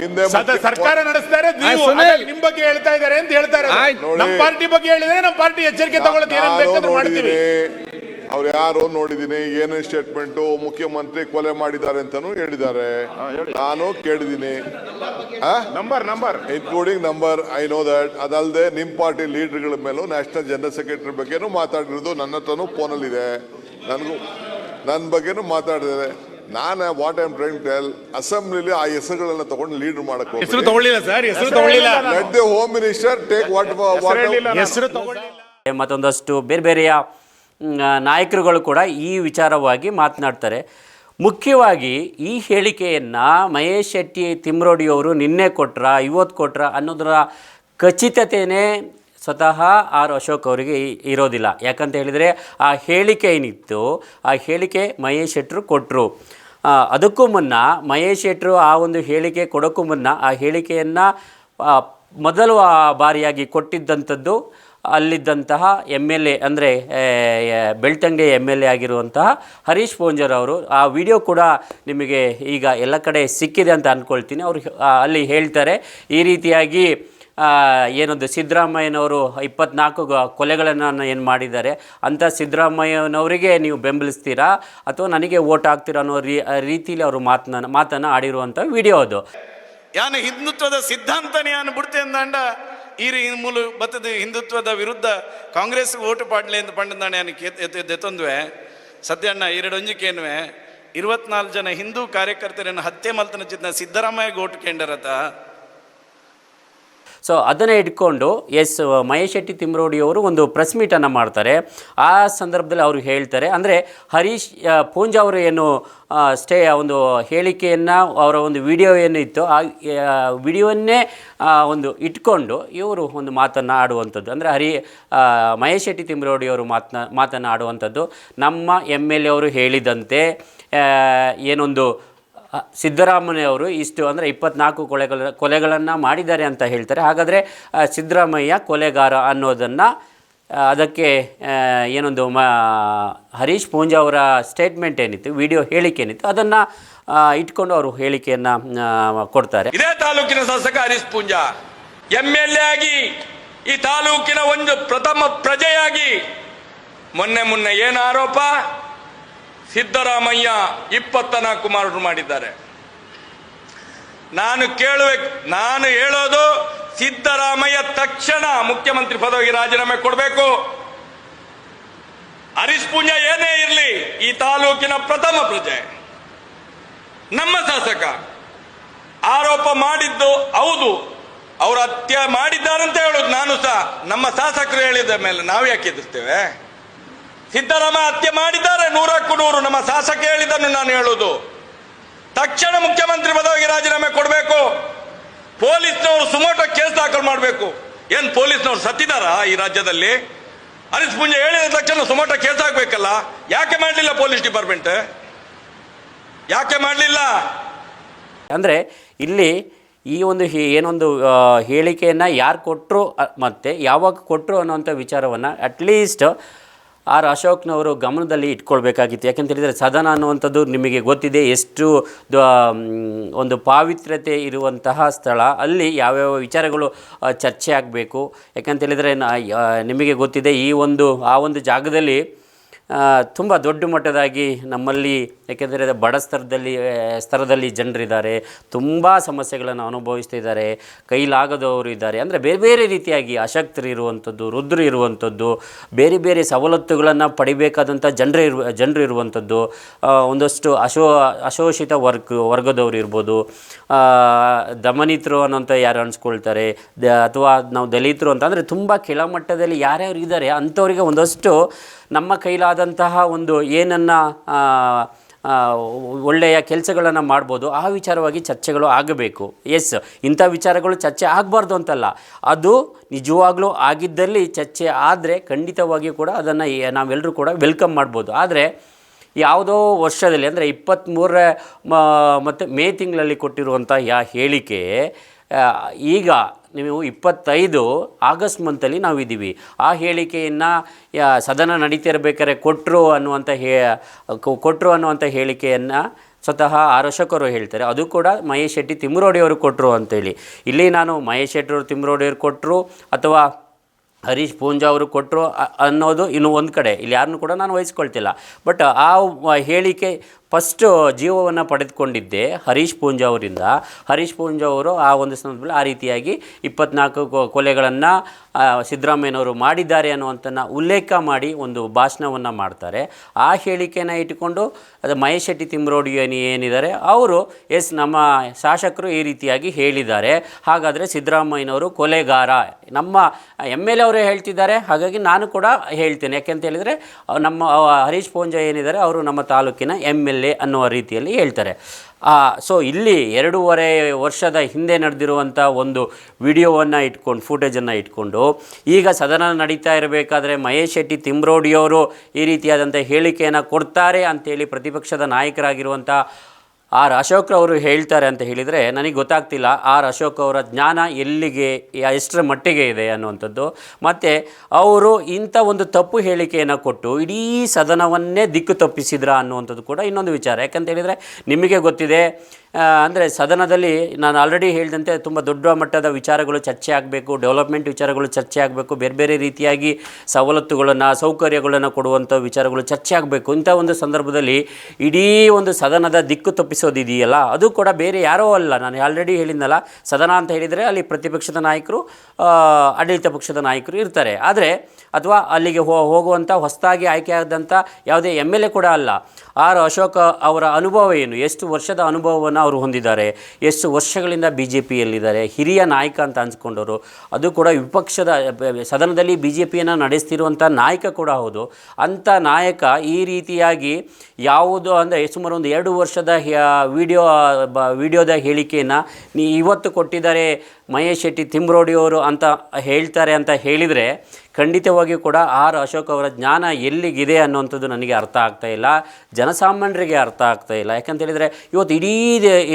ಹಿಂದೆ ಸದ ಸರ್ಕಾರ ನಡೆಸ್ತಾರೆ. ನೀವು ಸುನಿಲ್. ನಿಮ್ ಬಗ್ಗೆ ಹೇಳ್ತಾ ಇದ್ದಾರೆ ಅಂತ ಹೇಳ್ತಾರೆ ಆಯ್ತು. ನಮ್ಮ ಪಾರ್ಟಿ ಬಗ್ಗೆ ಹೇಳಿದ್ರೆ ನಮ್ಮ ಪಾರ್ಟಿ ಎಚ್ಚರಿಕೆ ತಗೊಳ್ಳೋದು ಏನೇನ್ ನಾನು ಬೇಕಾದ್ರೂ ಮಾಡ್ತೀವಿ. ನೋಡಿದ್ದೀನಿ. ಅವ್ರು ಯಾರು ನೋಡಿದೀನಿ ಏನು ಸ್ಟೇಟ್ಮೆಂಟ್ ಮುಖ್ಯಮಂತ್ರಿ ಕೊಲೆ ಮಾಡಿದ್ದಾರೆ ಅಂತಾನು ಹೇಳಿದ್ದಾರೆ. ನಾನು ಕೇಳಿದೀನಿ number number including number I know that ಅದಲ್ಲದೆ ನಿಮ್ ಪಾರ್ಟಿ ಲೀಡರ್ಗಳ ಮೇಲೂ ನ್ಯಾಷನಲ್ ಜನರಲ್ ಸೆಕ್ರೆಟರಿ ಬಗ್ಗೆನೂ ಮಾತಾಡಿರೋದು ನನ್ನ ಹತ್ರನೂ ಫೋನಲ್ಲಿದೆ ನನಗೂ ನನ್ನ ಬಗ್ಗೆನೂ ಮಾತಾಡಿದ್ದಾರೆ. ನಾನು ವಾಟ್ ಐಮ್ ಟ್ರೈನ್ ಟೆಲ್ ಅಸೆಂಬ್ಲಿಲಿ ಆ ಹೆಸರುಗಳನ್ನ ತಗೊಂಡು ಲೀಡರ್ ಮಾಡಕ್ಕೆ ಹೆಸರು ತಗೊಳ್ಳಿಲ್ಲ ಸರ್ ಹೆಸರು ತಗೊಳ್ಳಿಲ್ಲ. Let the home minister take what ಹೆಸರು ತಗೊಳ್ಳಿಲ್ಲ. ಮತ್ತೊಂದಷ್ಟು ಬೇರೆ ಬೇರೆಯ ನಾಯಕರುಗಳು ಕೂಡ ಈ ವಿಚಾರವಾಗಿ ಮಾತನಾಡ್ತಾರೆ. ಮುಖ್ಯವಾಗಿ ಈ ಹೇಳಿಕೆಯನ್ನು ಮಹೇಶ್ ಶೆಟ್ಟಿ ತಿಮ್ರೋಡಿಯವರು ನಿನ್ನೆ ಕೊಟ್ರ ಇವತ್ತು ಕೊಟ್ರ ಅನ್ನೋದರ ಖಚಿತತೆಯೇ ಸ್ವತಃ ಆರ್ ಅಶೋಕ್ ಅವರಿಗೆ ಇರೋದಿಲ್ಲ. ಯಾಕಂತ ಹೇಳಿದರೆ ಆ ಹೇಳಿಕೆ ಏನಿತ್ತು? ಆ ಹೇಳಿಕೆ ಮಹೇಶ್ ಶೆಟ್ಟರು ಕೊಟ್ಟರು ಅದಕ್ಕೂ ಮುನ್ನ ಮಹೇಶ್ ಶೆಟ್ಟರು ಆ ಒಂದು ಹೇಳಿಕೆ ಕೊಡೋಕ್ಕೂ ಮುನ್ನ ಆ ಹೇಳಿಕೆಯನ್ನು ಮೊದಲು ಬಾರಿಯಾಗಿ ಕೊಟ್ಟಿದ್ದಂಥದ್ದು ಅಲ್ಲಿದ್ದಂತಹ ಎಂ ಎಲ್ ಎ ಅಂದರೆ ಬೆಳ್ತಂಗೆ ಎಂ ಎಲ್ ಎ ಆಗಿರುವಂತಹ ಹರೀಶ್ ಪೂಂಜರ್ ಅವರು. ಆ ವಿಡಿಯೋ ಕೂಡ ನಿಮಗೆ ಈಗ ಎಲ್ಲ ಕಡೆ ಸಿಕ್ಕಿದೆ ಅಂತ ಅಂದ್ಕೊಳ್ತೀನಿ ಅವರು ಅಲ್ಲಿ ಹೇಳ್ತಾರೆ. ಈ ರೀತಿಯಾಗಿ ಏನೊಂದು ಸಿದ್ದರಾಮಯ್ಯನವರು ಇಪ್ಪತ್ನಾಲ್ಕು ಕೊಲೆಗಳನ್ನು ಏನು ಮಾಡಿದ್ದಾರೆ ಅಂಥ ಸಿದ್ದರಾಮಯ್ಯನವರಿಗೆ ನೀವು ಬೆಂಬಲಿಸ್ತೀರಾ? ಅಥವಾ ನನಗೆ ಓಟ್ ಹಾಕ್ತೀರಾ ಅನ್ನೋ ರೀ ರೀತಿಯಲ್ಲಿ ಅವರು ಮಾತನ್ನ ಮಾತನ್ನು ಆಡಿರುವಂಥ ವಿಡಿಯೋ ಅದು. ಯಾನ ಹಿಂದುತ್ವದ ಸಿದ್ಧಾಂತನೇ ಯಾನು ಬಿಡ್ತೇಂದಂಡ ಈ ರೀ ಮೂಲ ಬತ್ತದ ಹಿಂದುತ್ವದ ವಿರುದ್ಧ ಕಾಂಗ್ರೆಸ್ ಓಟು ಪಾಡಲಿ ಅಂತ ಪಂಡದಾಣೆ ಎತ್ತೊಂದ್ವೆ. ಸದ್ಯ ಸದ್ಯಣ್ಣ ಎರಡು ಒಂಜಿಕೇನುವೆ ಇರುವತ್ನಾಲ್ಕು ಜನ ಹಿಂದೂ ಕಾರ್ಯಕರ್ತರನ್ನು ಹತ್ಯೆ ಮಲ್ತನ ಚಿತ್ತ ಸಿದ್ದರಾಮಯ್ಯ ಓಟು ಕೇಂಡರತ ಸೊ ಅದನ್ನು ಇಟ್ಕೊಂಡು ಎಸ್ ಮಹೇಶ್ ಶೆಟ್ಟಿ ತಿಮ್ರೋಡಿಯವರು ಒಂದು ಪ್ರೆಸ್ ಮೀಟನ್ನು ಮಾಡ್ತಾರೆ. ಆ ಸಂದರ್ಭದಲ್ಲಿ ಅವರು ಹೇಳ್ತಾರೆ, ಅಂದರೆ ಹರೀಶ್ ಪೂಂಜ ಅವರು ಏನು ಸ್ಟೇ ಒಂದು ಹೇಳಿಕೆಯನ್ನು, ಅವರ ಒಂದು ವಿಡಿಯೋ ಏನು ಇತ್ತು, ಆ ವಿಡಿಯೋವನ್ನೇ ಒಂದು ಇಟ್ಕೊಂಡು ಇವರು ಒಂದು ಮಾತನ್ನು ಆಡುವಂಥದ್ದು. ಅಂದರೆ ಹರಿ ಮಹೇಶ್ ಶೆಟ್ಟಿ ತಿಮ್ರೋಡಿಯವರು ಮಾತನ್ನ ಮಾತನ್ನು ಆಡುವಂಥದ್ದು. ನಮ್ಮ ಎಂ ಎಲ್ ಎ ಅವರು ಹೇಳಿದಂತೆ ಏನೊಂದು ಸಿದ್ದರಾಮಯ್ಯವರು ಇಷ್ಟು ಅಂದರೆ ಇಪ್ಪತ್ನಾಲ್ಕು ಕೊಲೆಗಳ ಕೊಲೆಗಳನ್ನು ಮಾಡಿದ್ದಾರೆ ಅಂತ ಹೇಳ್ತಾರೆ. ಹಾಗಾದರೆ ಸಿದ್ದರಾಮಯ್ಯ ಕೊಲೆಗಾರ ಅನ್ನೋದನ್ನು ಅದಕ್ಕೆ ಏನೊಂದು ಮ, ಹರೀಶ್ ಪೂಂಜಾ ಅವರ ಸ್ಟೇಟ್ಮೆಂಟ್ ಏನಿತ್ತು ವಿಡಿಯೋ ಹೇಳಿಕೆ ಏನಿತ್ತು, ಅದನ್ನು ಇಟ್ಕೊಂಡು ಅವರು ಹೇಳಿಕೆಯನ್ನು ಕೊಡ್ತಾರೆ. ಇದೇ ತಾಲೂಕಿನ ಶಾಸಕ Harish Poonja M L A ಆಗಿ ಈ ತಾಲೂಕಿನ ಒಂದು ಪ್ರಥಮ ಪ್ರಜೆಯಾಗಿ ಮೊನ್ನೆ ಮೊನ್ನೆ ಏನು ಆರೋಪ? ಸಿದ್ದರಾಮಯ್ಯ ಇಪ್ಪತ್ತ ನಾಲ್ಕು ಮಾರ್ಡರ್ ಮಾಡಿದ್ದಾರೆ. ನಾನು ಕೇಳಬೇಕು ನಾನು ಹೇಳೋದು ಸಿದ್ದರಾಮಯ್ಯ ತಕ್ಷಣ ಮುಖ್ಯಮಂತ್ರಿ ಪದವಿಗೆ ರಾಜೀನಾಮೆ ಕೊಡಬೇಕು. ಹರೀಶ್ ಏನೇ ಇರಲಿ, ಈ ತಾಲೂಕಿನ ಪ್ರಥಮ ಪ್ರಜೆ. ನಮ್ಮ ಶಾಸಕ ಆರೋಪ ಮಾಡಿದ್ದು ಹೌದು, ಅವರು ಹತ್ಯೆ ಮಾಡಿದ್ದಾರಂತ ಹೇಳೋದು ನಾನು ಸಹ. ನಮ್ಮ ಶಾಸಕರು ಹೇಳಿದ ಮೇಲೆ ನಾವು ಯಾಕೆ ಎದುರ್ತೇವೆ? ಸಿದ್ದರಾಮಯ್ಯ ಹತ್ಯೆ ಮಾಡಿದ್ದಾರೆ. ನೂರಕ್ಕೂ ನೂರು. ನಮ್ಮ ಶಾಸಕ ಹೇಳಿದ್ದನ್ನು ನಾನು ಹೇಳೋದು ತಕ್ಷಣ ಮುಖ್ಯಮಂತ್ರಿ ಪದವಿಗೆ ರಾಜೀನಾಮೆ ಕೊಡಬೇಕು. ಪೊಲೀಸ್ನವರು ಸುಮೋಟೋ ಕೇಸ್ ದಾಖಲು ಮಾಡಬೇಕು. ಏನ್ ಪೊಲೀಸ್ನವರು ಸತ್ತಿದಾರ ಈ ರಾಜ್ಯದಲ್ಲಿ? ಹರೀಶ್ ಪುಂಜೆ ಹೇಳಿದ ತಕ್ಷಣ ಸುಮೋಟೋ ಕೇಸ್ ಹಾಕ್ಬೇಕಲ್ಲ. ಯಾಕೆ ಮಾಡಲಿಲ್ಲ ಪೊಲೀಸ್ ಡಿಪಾರ್ಟ್ಮೆಂಟ್? ಯಾಕೆ ಮಾಡಲಿಲ್ಲ? ಅಂದರೆ ಇಲ್ಲಿ ಈ ಒಂದು ಏನೊಂದು ಹೇಳಿಕೆಯನ್ನು ಯಾರು ಕೊಟ್ಟರು ಮತ್ತು ಯಾವಾಗ ಕೊಟ್ಟರು ಅನ್ನೋಂಥ ವಿಚಾರವನ್ನು ಅಟ್ಲೀಸ್ಟ್ ಆರ್ ಅಶೋಕ್ನವರು ಗಮನದಲ್ಲಿ ಇಟ್ಕೊಳ್ಬೇಕಾಗಿತ್ತು. ಯಾಕಂತ ಹೇಳಿದರೆ ಸದನ ಅನ್ನುವಂಥದ್ದು ನಿಮಗೆ ಗೊತ್ತಿದೆ ಎಷ್ಟು ಒಂದು ಪಾವಿತ್ರ್ಯತೆ ಇರುವಂತಹ ಸ್ಥಳ. ಅಲ್ಲಿ ಯಾವ್ಯಾವ ವಿಚಾರಗಳು ಚರ್ಚೆ ಆಗಬೇಕು. ಯಾಕಂತ ಹೇಳಿದರೆ ನಿಮಗೆ ಗೊತ್ತಿದೆ ಈ ಒಂದು, ಆ ಒಂದು ಜಾಗದಲ್ಲಿ ತುಂಬ ದೊಡ್ಡ ಮಟ್ಟದಾಗಿ ನಮ್ಮಲ್ಲಿ ಏಕೆಂದರೆ ಬಡ ಸ್ತರದಲ್ಲಿ ಸ್ತರದಲ್ಲಿ ಜನರಿದ್ದಾರೆ. ತುಂಬ ಸಮಸ್ಯೆಗಳನ್ನು ಅನುಭವಿಸ್ತಿದ್ದಾರೆ ಕೈಲಾಗದವರು ಇದ್ದಾರೆ. ಅಂದರೆ ಬೇರೆ ಬೇರೆ ರೀತಿಯಾಗಿ ಅಶಕ್ತರು ಇರುವಂಥದ್ದು ರುದ್ರು ಇರುವಂಥದ್ದು, ಬೇರೆ ಬೇರೆ ಸವಲತ್ತುಗಳನ್ನು ಪಡಿಬೇಕಾದಂಥ ಜನರು ಇರು ಜನರು ಇರುವಂಥದ್ದು ಒಂದಷ್ಟು ಅಶೋ, ಅಶೋಷಿತ ವರ್ಗ, ವರ್ಗದವರು ಇರ್ಬೋದು. ದಮನಿತರು ಅನ್ನೋಂಥ ಯಾರು ಅನ್ಸ್ಕೊಳ್ತಾರೆ. ದ, ಅಥವಾ ನಾವು ದಲಿತರು ಅಂತ, ಅಂದರೆ ತುಂಬ ಕೆಳಮಟ್ಟದಲ್ಲಿ ಯಾರ್ಯಾರು ಇದ್ದಾರೆ, ಅಂಥವರಿಗೆ ಒಂದಷ್ಟು ನಮ್ಮ ಕೈಲಾದಂತಹ ಒಂದು ಏನನ್ನು ಒಳ್ಳೆಯ ಕೆಲಸಗಳನ್ನು ಮಾಡ್ಬೋದು, ಆ ವಿಚಾರವಾಗಿ ಚರ್ಚೆಗಳು ಆಗಬೇಕು. ಎಸ್ ಇಂಥ ವಿಚಾರಗಳು ಚರ್ಚೆ ಆಗಬಾರ್ದು ಅಂತಲ್ಲ. ಅದು ನಿಜವಾಗ್ಲೂ ಆಗಿದ್ದಲ್ಲಿ ಚರ್ಚೆ ಆದರೆ ಖಂಡಿತವಾಗಿಯೂ ಕೂಡ ಅದನ್ನು ನಾವೆಲ್ಲರೂ ಕೂಡ ವೆಲ್ಕಮ್ ಮಾಡ್ಬೋದು. ಆದರೆ ಯಾವುದೋ ವರ್ಷದಲ್ಲಿ, ಅಂದರೆ ಇಪ್ಪತ್ತ್ಮೂರ ಮತ್ತು ಮೇ ತಿಂಗಳಲ್ಲಿ ಕೊಟ್ಟಿರುವಂಥ ಯಾ ಹೇಳಿಕೆ ಈಗ ನೀವು ಇಪ್ಪತ್ತೈದು ಆಗಸ್ಟ್ ಮಂತಲ್ಲಿ ನಾವಿದ್ದೀವಿ. ಆ ಹೇಳಿಕೆಯನ್ನು ಸದನ ನಡೀತಾ ಇರಬೇಕಾದ್ರೆ ಕೊಟ್ಟರು ಅನ್ನುವಂಥ ಹೇ ಕೊಟ್ಟರು ಅನ್ನುವಂಥ ಹೇಳಿಕೆಯನ್ನು ಸ್ವತಃ ಆರಶಕರು ಹೇಳ್ತಾರೆ. ಅದು ಕೂಡ ಮಹೇಶ್ ಶೆಟ್ಟಿ ತಿಮ್ಮರೋಡಿಯವರು ಕೊಟ್ಟರು ಅಂತೇಳಿ. ಇಲ್ಲಿ ನಾನು ಮಹೇಶ್ ಶೆಟ್ಟಿಯವರು ತಿಮ್ಮರೋಡಿಯವರು ಕೊಟ್ಟರು ಅಥವಾ ಹರೀಶ್ ಪೂಂಜಾ ಅವರು ಕೊಟ್ಟರು ಅನ್ನೋದು ಇನ್ನು ಒಂದು ಕಡೆ. ಇಲ್ಲಿ ಯಾರನ್ನೂ ಕೂಡ ನಾನು ವಹಿಸ್ಕೊಳ್ತಿಲ್ಲ. ಬಟ್ ಆ ಹೇಳಿಕೆ ಫಸ್ಟು ಜೀವವನ್ನು ಪಡೆದುಕೊಂಡಿದ್ದೆ ಹರೀಶ್ ಪೂಂಜಾ ಅವರಿಂದ. ಹರೀಶ್ ಪೂಂಜಾ ಅವರು ಆ ಒಂದು ಸಂದರ್ಭದಲ್ಲಿ ಆ ರೀತಿಯಾಗಿ ಇಪ್ಪತ್ನಾಲ್ಕು ಕೊಲೆಗಳನ್ನು ಸಿದ್ದರಾಮಯ್ಯನವರು ಮಾಡಿದ್ದಾರೆ ಅನ್ನುವಂಥನ್ನು ಉಲ್ಲೇಖ ಮಾಡಿ ಒಂದು ಭಾಷಣವನ್ನು ಮಾಡ್ತಾರೆ. ಆ ಹೇಳಿಕೆನ ಇಟ್ಟುಕೊಂಡು ಅದು ಮಹೇಶ್ ಶೆಟ್ಟಿ ತಿಮ್ರೋಡಿ ಏನಿ, ಏನಿದ್ದಾರೆ, ಅವರು ಎಸ್ ನಮ್ಮ ಶಾಸಕರು ಈ ರೀತಿಯಾಗಿ ಹೇಳಿದ್ದಾರೆ. ಹಾಗಾದರೆ ಸಿದ್ದರಾಮಯ್ಯನವರು ಕೊಲೆಗಾರ. ನಮ್ಮ ಎಂ ಎಲ್ ಎ ಅವರೇ ಹೇಳ್ತಿದ್ದಾರೆ, ಹಾಗಾಗಿ ನಾನು ಕೂಡ ಹೇಳ್ತೇನೆ. ಯಾಕೆಂತ ಹೇಳಿದರೆ, ನಮ್ಮ ಹರೀಶ್ ಪೂಂಜಾ ಏನಿದ್ದಾರೆ, ಅವರು ನಮ್ಮ ತಾಲೂಕಿನ ಎಂ ಎಲ್ ಎ ಅನ್ನುವ ರೀತಿಯಲ್ಲಿ ಹೇಳ್ತಾರೆ. ಸೊ ಇಲ್ಲಿ ಎರಡೂವರೆ ವರ್ಷದ ಹಿಂದೆ ನಡೆದಿರುವಂಥ ಒಂದು ವಿಡಿಯೋವನ್ನು ಇಟ್ಕೊಂಡು ಫೂಟೇಜನ್ನು ಇಟ್ಕೊಂಡು, ಈಗ ಸದನ ನಡೀತಾ ಇರಬೇಕಾದ್ರೆ ಮಹೇಶ್ ಶೆಟ್ಟಿ ತಿಮ್ರೋಡಿಯವರು ಈ ರೀತಿಯಾದಂಥ ಹೇಳಿಕೆಯನ್ನು ಕೊಡ್ತಾರೆ ಅಂಥೇಳಿ ಪ್ರತಿಪಕ್ಷದ ನಾಯಕರಾಗಿರುವಂಥ ಆರ್ ಅಶೋಕ್ ಅವರು ಹೇಳ್ತಾರೆ ಅಂತ ಹೇಳಿದರೆ, ನನಗೆ ಗೊತ್ತಾಗ್ತಿಲ್ಲ, ಆರ್ ಅಶೋಕ್ ಅವರ ಜ್ಞಾನ ಎಲ್ಲಿಗೆ, ಎಷ್ಟರ ಮಟ್ಟಿಗೆ ಇದೆ ಅನ್ನುವಂಥದ್ದು. ಮತ್ತು ಅವರು ಇಂಥ ಒಂದು ತಪ್ಪು ಹೇಳಿಕೆಯನ್ನು ಕೊಟ್ಟು ಇಡೀ ಸದನವನ್ನೇ ದಿಕ್ಕು ತಪ್ಪಿಸಿದ್ರ ಅನ್ನುವಂಥದ್ದು ಕೂಡ ಇನ್ನೊಂದು ವಿಚಾರ. ಯಾಕಂತ ಹೇಳಿದರೆ, ನಿಮಗೆ ಗೊತ್ತಿದೆ ಅಂದರೆ ಸದನದಲ್ಲಿ ನಾನು ಆಲ್ರೆಡಿ ಹೇಳಿದಂತೆ ತುಂಬ ದೊಡ್ಡ ಮಟ್ಟದ ವಿಚಾರಗಳು ಚರ್ಚೆ ಆಗಬೇಕು ಡೆವಲಪ್ಮೆಂಟ್ ವಿಚಾರಗಳು ಚರ್ಚೆ ಆಗಬೇಕು, ಬೇರೆ ಬೇರೆ ರೀತಿಯಾಗಿ ಸವಲತ್ತುಗಳನ್ನು, ಸೌಕರ್ಯಗಳನ್ನು ಕೊಡುವಂಥ ವಿಚಾರಗಳು ಚರ್ಚೆ ಆಗಬೇಕು. ಇಂಥ ಒಂದು ಸಂದರ್ಭದಲ್ಲಿ ಇಡೀ ಒಂದು ಸದನದ ದಿಕ್ಕು ತಪ್ಪಿಸೋದಿದೆಯಲ್ಲ, ಅದು ಕೂಡ ಬೇರೆ ಯಾರೋ ಅಲ್ಲ. ನಾನು ಆಲ್ರೆಡಿ ಹೇಳಿದ್ನಲ್ಲ, ಸದನ ಅಂತ ಹೇಳಿದರೆ ಅಲ್ಲಿ ಪ್ರತಿಪಕ್ಷದ ನಾಯಕರು ಆಡಳಿತ ಪಕ್ಷದ ನಾಯಕರು ಇರ್ತಾರೆ. ಆದರೆ, ಅಥವಾ ಅಲ್ಲಿಗೆ ಹೋಗುವಂಥ ಹೊಸದಾಗಿ ಆಯ್ಕೆಯಾದಂಥ ಯಾವುದೇ ಎಂ ಎಲ್ ಎ ಕೂಡ ಅಲ್ಲ. ಆರ್ ಅಶೋಕ ಅವರ ಅನುಭವ ಏನು? ಎಷ್ಟು ವರ್ಷದ ಅನುಭವವನ್ನು ಅವರು ಹೊಂದಿದ್ದಾರೆ? ಎಷ್ಟು ವರ್ಷಗಳಿಂದ ಬಿ ಜೆ ಪಿಯಲ್ಲಿದ್ದಾರೆ ಹಿರಿಯ ನಾಯಕ ಅಂತ ಅನ್ಸ್ಕೊಂಡವರು ಅದು ಕೂಡ ವಿಪಕ್ಷದ, ಸದನದಲ್ಲಿ ಬಿ ಜೆ ಪಿಯನ್ನು ನಡೆಸ್ತಿರುವಂಥ ನಾಯಕ ಕೂಡ ಹೌದು. ಅಂಥ ನಾಯಕ ಈ ರೀತಿಯಾಗಿ ಯಾವುದು ಅಂದರೆ ಸುಮಾರು ಒಂದು ಎರಡು ವರ್ಷದ ವಿಡಿಯೋ, ಬ, ವಿಡಿಯೋದ ಹೇಳಿಕೆಯನ್ನು ನೀ ಇವತ್ತು ಕೊಟ್ಟಿದ್ದಾರೆ. ಮಹೇಶ್ ಶೆಟ್ಟಿ ತಿಮ್ರೋಡಿಯವರು ಅಂತ ಹೇಳ್ತಾರೆ ಅಂತ ಹೇಳಿದರೆ ಖಂಡಿತವಾಗಿಯೂ ಕೂಡ ಆರ್ ಅಶೋಕ್ ಅವರ ಜ್ಞಾನ ಎಲ್ಲಿಗಿದೆ ಅನ್ನುವಂಥದ್ದು ನನಗೆ ಅರ್ಥ ಆಗ್ತಾ ಇಲ್ಲ. ಜನಸಾಮಾನ್ಯರಿಗೆ ಅರ್ಥ ಆಗ್ತಾ ಇಲ್ಲ. ಯಾಕಂತೇಳಿದರೆ ಇವತ್ತು ಇಡೀ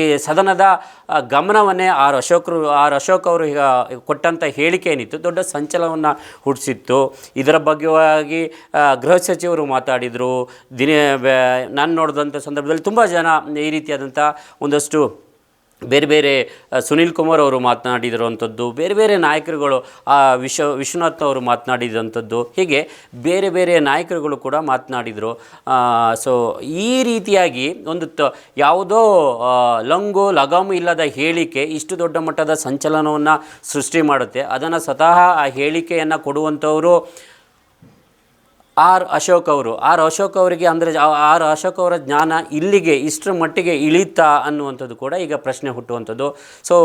ಈ ಸದನದ ಗಮನವನ್ನೇ ಆರ್ ಅಶೋಕರು, ಆರ್ ಅಶೋಕ್ ಅವರು ಕೊಟ್ಟಂಥ ಹೇಳಿಕೆ ಏನಿತ್ತು, ದೊಡ್ಡ ಸಂಚಲನವನ್ನು ಹುಟ್ಟಿಸಿತ್ತು ಇದರ ಬಗ್ಗೆವಾಗಿ ಗೃಹ ಸಚಿವರು ಮಾತಾಡಿದರು. ದಿನ ನಾನು ನೋಡಿದಂಥ ಸಂದರ್ಭದಲ್ಲಿ ತುಂಬ ಜನ ಈ ರೀತಿಯಾದಂಥ ಒಂದಷ್ಟು ಬೇರೆ ಬೇರೆ ಸುನಿಲ್ ಕುಮಾರ್ ಅವರು ಮಾತನಾಡಿದಿರುವಂಥದ್ದು ಬೇರೆ ಬೇರೆ ನಾಯಕರುಗಳು, ಆ, ವಿಶ್ವ, ವಿಶ್ವನಾಥ್ ಅವರು ಮಾತನಾಡಿದಂಥದ್ದು ಹೀಗೆ ಬೇರೆ ಬೇರೆ ನಾಯಕರುಗಳು ಕೂಡ ಮಾತನಾಡಿದರು. ಸೊ ಈ ರೀತಿಯಾಗಿ ಒಂದು ತ, ಯಾವುದೋ ಲಂಗು, ಲಗಾಮು ಇಲ್ಲದ ಹೇಳಿಕೆ ಇಷ್ಟು ದೊಡ್ಡ ಮಟ್ಟದ ಸಂಚಲನವನ್ನು ಸೃಷ್ಟಿ ಮಾಡುತ್ತೆ. ಅದನ್ನು ಸ್ವತಃ ಆ ಹೇಳಿಕೆಯನ್ನು ಕೊಡುವಂಥವರು ಆರ್ ಅಶೋಕ್ ಅವರು. ಆರ್ ಅಶೋಕ್ ಅವರಿಗೆ ಅಂದರೆ ಆರ್ ಅಶೋಕ್ ಅವರ ಜ್ಞಾನ ಇಲ್ಲಿಗೆ, ಇಷ್ಟರ ಮಟ್ಟಿಗೆ ಇಳೀತಾ ಅನ್ನುವಂಥದ್ದು ಕೂಡ ಈಗ ಪ್ರಶ್ನೆ ಹುಟ್ಟುವಂಥದ್ದು. ಸೊ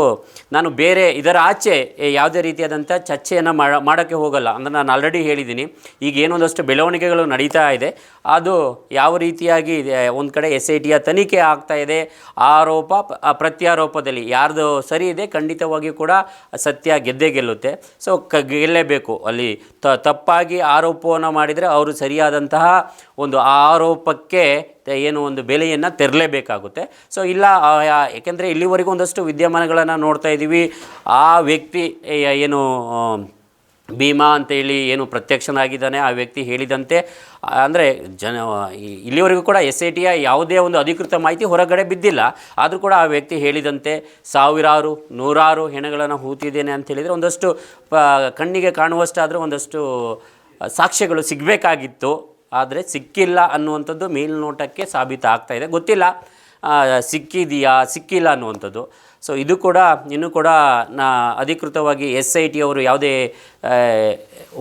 ನಾನು ಬೇರೆ ಇದರ ಆಚೆ ಯಾವುದೇ ರೀತಿಯಾದಂಥ ಚರ್ಚೆಯನ್ನು ಮಾಡ ಮಾಡೋಕ್ಕೆ ಹೋಗಲ್ಲ. ಅಂದರೆ ನಾನು ಆಲ್ರೆಡಿ ಹೇಳಿದ್ದೀನಿ. ಈಗ ಏನೊಂದಷ್ಟು ಬೆಳವಣಿಗೆಗಳು ನಡೀತಾ ಇದೆ. ಅದು ಯಾವ ರೀತಿಯಾಗಿ ಒಂದು ಕಡೆ ಎಸ್ ಐ ಟಿಯ ತನಿಖೆ ಆಗ್ತಾ ಇದೆ. ಆರೋಪ ಪ್ರತ್ಯಾರೋಪದಲ್ಲಿ ಯಾರ್ದು ಸರಿ ಇದೆ, ಖಂಡಿತವಾಗಿಯೂ ಕೂಡ ಸತ್ಯ ಗೆದ್ದೇ ಗೆಲ್ಲುತ್ತೆ. ಸೊ ಗೆಲ್ಲೇಬೇಕು ಅಲ್ಲಿ ತಪ್ಪಾಗಿ ಆರೋಪವನ್ನು ಮಾಡಿದರೆ ಅವರು ಸರಿಯಾದಂತಹ ಒಂದು ಆರೋಪಕ್ಕೆ ಏನು ಒಂದು ಬೆಲೆಯನ್ನು ತೆರಲೇಬೇಕಾಗುತ್ತೆ. ಸೊ, ಇಲ್ಲ ಏಕೆಂದರೆ ಇಲ್ಲಿವರೆಗೂ ಒಂದಷ್ಟು ವಿದ್ಯಮಾನಗಳನ್ನು ನೋಡ್ತಾ ಇದ್ದೀವಿ. ಆ ವ್ಯಕ್ತಿ ಏನು ಭೀಮಾ ಅಂತೇಳಿ ಏನು ಪ್ರತ್ಯಕ್ಷನಾಗಿದ್ದಾನೆ, ಆ ವ್ಯಕ್ತಿ ಹೇಳಿದಂತೆ, ಅಂದರೆ ಜನ ಇಲ್ಲಿವರೆಗೂ ಕೂಡ ಎಸ್ ಐ ಟಿಯ ಯಾವುದೇ ಒಂದು ಅಧಿಕೃತ ಮಾಹಿತಿ ಹೊರಗಡೆ ಬಿದ್ದಿಲ್ಲ. ಆದರೂ ಕೂಡ ಆ ವ್ಯಕ್ತಿ ಹೇಳಿದಂತೆ, ಸಾವಿರಾರು, ನೂರಾರು ಹೆಣಗಳನ್ನು ಹೂತಿದ್ದೇನೆ ಅಂತ ಹೇಳಿದರೆ ಒಂದಷ್ಟು ಕಣ್ಣಿಗೆ ಕಾಣುವಷ್ಟಾದರೂ ಒಂದಷ್ಟು ಸಾಕ್ಷ್ಯಗಳು ಸಿಗಬೇಕಾಗಿತ್ತು. ಆದರೆ ಸಿಕ್ಕಿಲ್ಲ ಅನ್ನುವಂಥದ್ದು ಮೇಲ್ನೋಟಕ್ಕೆ ಸಾಬೀತಾಗ್ತಾ ಇದೆ. ಗೊತ್ತಿಲ್ಲ. ಸಿಕ್ಕಿದೆಯಾ ಸಿಕ್ಕಿಲ್ಲ ಅನ್ನುವಂಥದ್ದು. ಸೊ ಇದು ಕೂಡ, ಇನ್ನೂ ಕೂಡ ನಾ ಅಧಿಕೃತವಾಗಿ ಎಸ್ ಐ ಟಿ ಅವರು ಯಾವುದೇ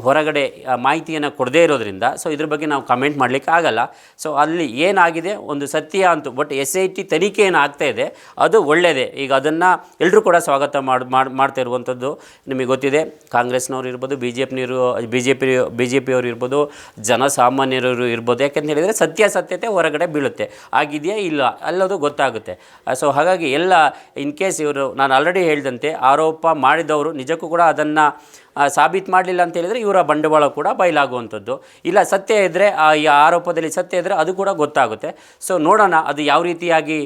ಹೊರಗಡೆ ಮಾಹಿತಿಯನ್ನು ಕೊಡದೇ ಇರೋದ್ರಿಂದ ಸೊ ಇದ್ರ ಬಗ್ಗೆ ನಾವು ಕಮೆಂಟ್ ಮಾಡಲಿಕ್ಕೆ ಆಗಲ್ಲ. ಸೊ ಅಲ್ಲಿ ಏನಾಗಿದೆ, ಒಂದು ಸತ್ಯ ಅಂತೂ ಬಟ್ ಎಸ್ ಐ ಟಿ ತನಿಖೆ ಏನು ಆಗ್ತಾ ಇದೆ, ಅದು ಒಳ್ಳೆಯದೇ ಈಗ ಅದನ್ನು ಎಲ್ಲರೂ ಕೂಡ ಸ್ವಾಗತ ಮಾಡಿ ಮಾಡ್ತಾ ಇರುವಂಥದ್ದು ನಿಮಗೆ ಗೊತ್ತಿದೆ. ಕಾಂಗ್ರೆಸ್ನವ್ರು ಇರ್ಬೋದು B J ಪಿನವರು B J P B J ಪಿಯವರು ಇರ್ಬೋದು ಜನಸಾಮಾನ್ಯರು ಇರ್ಬೋದು, ಯಾಕೆಂತ ಹೇಳಿದರೆ ಸತ್ಯಾಸತ್ಯತೆ ಹೊರಗಡೆ ಬೀಳುತ್ತೆ. ಆಗಿದೆಯಾ ಇಲ್ಲ, ಅಲ್ಲದು ಗೊತ್ತಾಗುತ್ತೆ. ಸೊ ಹಾಗಾಗಿ ಎಲ್ಲ ಇನ್ ಕೇಸ್ ಇವರು ನಾನು ಆಲ್ರೆಡಿ ಹೇಳಿದಂತೆ ಆರೋಪ ಮಾಡಿದವರು ನಿಜಕ್ಕೂ ಕೂಡ ಅದನ್ನು ಸಾಬೀತು ಮಾಡಲಿಲ್ಲ ಅಂತ ಹೇಳಿದರೆ ಇವರ ಬಂಡವಾಳ ಕೂಡ ಬಯಲಾಗುವಂಥದ್ದು. ಇಲ್ಲ, ಸತ್ಯ ಇದ್ದರೆ ಈ ಆರೋಪದಲ್ಲಿ ಸತ್ಯ ಇದ್ದರೆ ಅದು ಕೂಡ ಗೊತ್ತಾಗುತ್ತೆ. ಸೊ ನೋಡೋಣ ಅದು ಯಾವ ರೀತಿಯಾಗಿ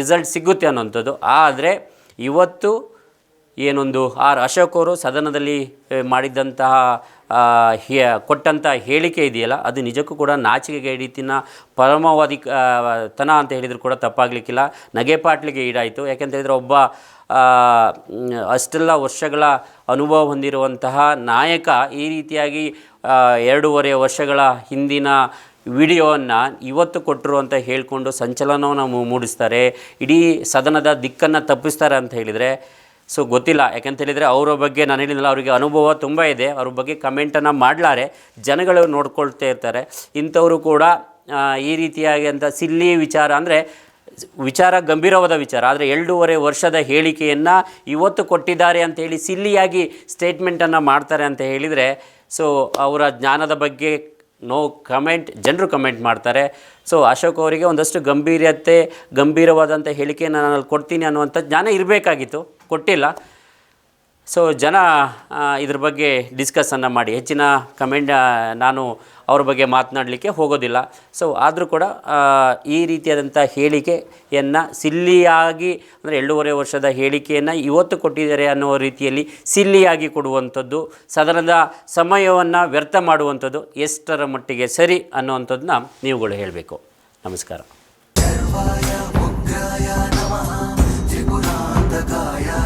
ರಿಸಲ್ಟ್ ಸಿಗುತ್ತೆ ಅನ್ನೋಂಥದ್ದು ಆದರೆ, ಇವತ್ತು ಏನೊಂದು ಆರ್ ಅಶೋಕ್ ಅವರು ಸದನದಲ್ಲಿ ಮಾಡಿದ್ದಂತಹ ಹೇ ಕೊಟ್ಟಂಥ ಹೇಳಿಕೆ ಇದೆಯಲ್ಲ, ಅದು ನಿಜಕ್ಕೂ ಕೂಡ ನಾಚಿಕೆಗೆ ಹಿಡಿತಿನ ಪರಮವಾದಿ ತನ ಅಂತ ಹೇಳಿದರೂ ಕೂಡ ತಪ್ಪಾಗಲಿಕ್ಕಿಲ್ಲ. ನಗೆಪಾಟ್ಲಿಗೆ ಈಡಾಯಿತು. ಯಾಕೆಂತ ಹೇಳಿದರೆ ಒಬ್ಬ ಅಷ್ಟೆಲ್ಲ ವರ್ಷಗಳ ಅನುಭವ ಹೊಂದಿರುವಂತಹ ನಾಯಕ ಈ ರೀತಿಯಾಗಿ ಎರಡೂವರೆ ವರ್ಷಗಳ ಹಿಂದಿನ ವಿಡಿಯೋವನ್ನು ಇವತ್ತು ಕೊಟ್ಟರು ಅಂತ ಹೇಳಿಕೊಂಡು ಸಂಚಲನವನ್ನು ಮೂಡಿಸ್ತಾರೆ. ಇಡೀ ಸದನದ ದಿಕ್ಕನ್ನು ತಪ್ಪಿಸ್ತಾರೆ ಅಂತ ಹೇಳಿದರೆ ಸೊ ಗೊತ್ತಿಲ್ಲ. ಯಾಕೆಂತ ಹೇಳಿದರೆ ಅವರ ಬಗ್ಗೆ ನಾನು ಹೇಳಿದ್ನಲ್ಲ, ಅವರಿಗೆ ಅನುಭವ ತುಂಬ ಇದೆ. ಅವ್ರ ಬಗ್ಗೆ ಕಮೆಂಟನ್ನು ಮಾಡಲಾರೆ. ಜನಗಳು ನೋಡ್ಕೊಳ್ತಾ ಇರ್ತಾರೆ. ಇಂಥವರು ಕೂಡ ಈ ರೀತಿಯಾಗಿ ಅಂತ ಸಿಲ್ಲಿ ವಿಚಾರ ಅಂದರೆ, ವಿಚಾರ ಗಂಭೀರವಾದ ವಿಚಾರ. ಆದರೆ ಎರಡೂವರೆ ವರ್ಷದ ಹೇಳಿಕೆಯನ್ನು ಇವತ್ತು ಕೊಟ್ಟಿದ್ದಾರೆ ಅಂತ ಹೇಳಿ ಸಿಲ್ಲಿಯಾಗಿ ಸ್ಟೇಟ್ಮೆಂಟನ್ನು ಮಾಡ್ತಾರೆ ಅಂತ ಹೇಳಿದರೆ ಸೊ ಅವರ ಜ್ಞಾನದ ಬಗ್ಗೆ ನೋ ಕಮೆಂಟ್ ಜನರು ಕಮೆಂಟ್ ಮಾಡ್ತಾರೆ. ಸೊ ಅಶೋಕ್ ಅವರಿಗೆ ಒಂದಷ್ಟು ಗಂಭೀರತೆ ಗಂಭೀರವಾದಂಥ ಹೇಳಿಕೆಯನ್ನು ನಾನು ಕೊಡ್ತೀನಿ ಅನ್ನುವಂಥ ಜ್ಞಾನ ಇರಬೇಕಾಗಿತ್ತು. ಕೊಟ್ಟಿಲ್ಲ. ಸೊ ಜನ ಇದ್ರ ಬಗ್ಗೆ ಡಿಸ್ಕಸನ್ನು ಮಾಡಿ. ಹೆಚ್ಚಿನ ಕಮೆಂಟ್ ನಾನು ಅವ್ರ ಬಗ್ಗೆ ಮಾತನಾಡಲಿಕ್ಕೆ ಹೋಗೋದಿಲ್ಲ. ಸೊ ಆದರೂ ಕೂಡ ಈ ರೀತಿಯಾದಂಥ ಹೇಳಿಕೆಯನ್ನು ಸಿಲ್ಲಿಯಾಗಿ, ಅಂದರೆ ಎರಡೂವರೆ ವರ್ಷದ ಹೇಳಿಕೆಯನ್ನು ಇವತ್ತು ಕೊಟ್ಟಿದ್ದಾರೆ ಅನ್ನೋ ರೀತಿಯಲ್ಲಿ ಸಿಲ್ಲಿಯಾಗಿ ಕೊಡುವಂಥದ್ದು, ಸದನದ ಸಮಯವನ್ನು ವ್ಯರ್ಥ ಮಾಡುವಂಥದ್ದು ಎಷ್ಟರ ಮಟ್ಟಿಗೆ ಸರಿ ಅನ್ನುವಂಥದ್ದನ್ನ ನೀವುಗಳು ಹೇಳಬೇಕು. ನಮಸ್ಕಾರ. Sagaya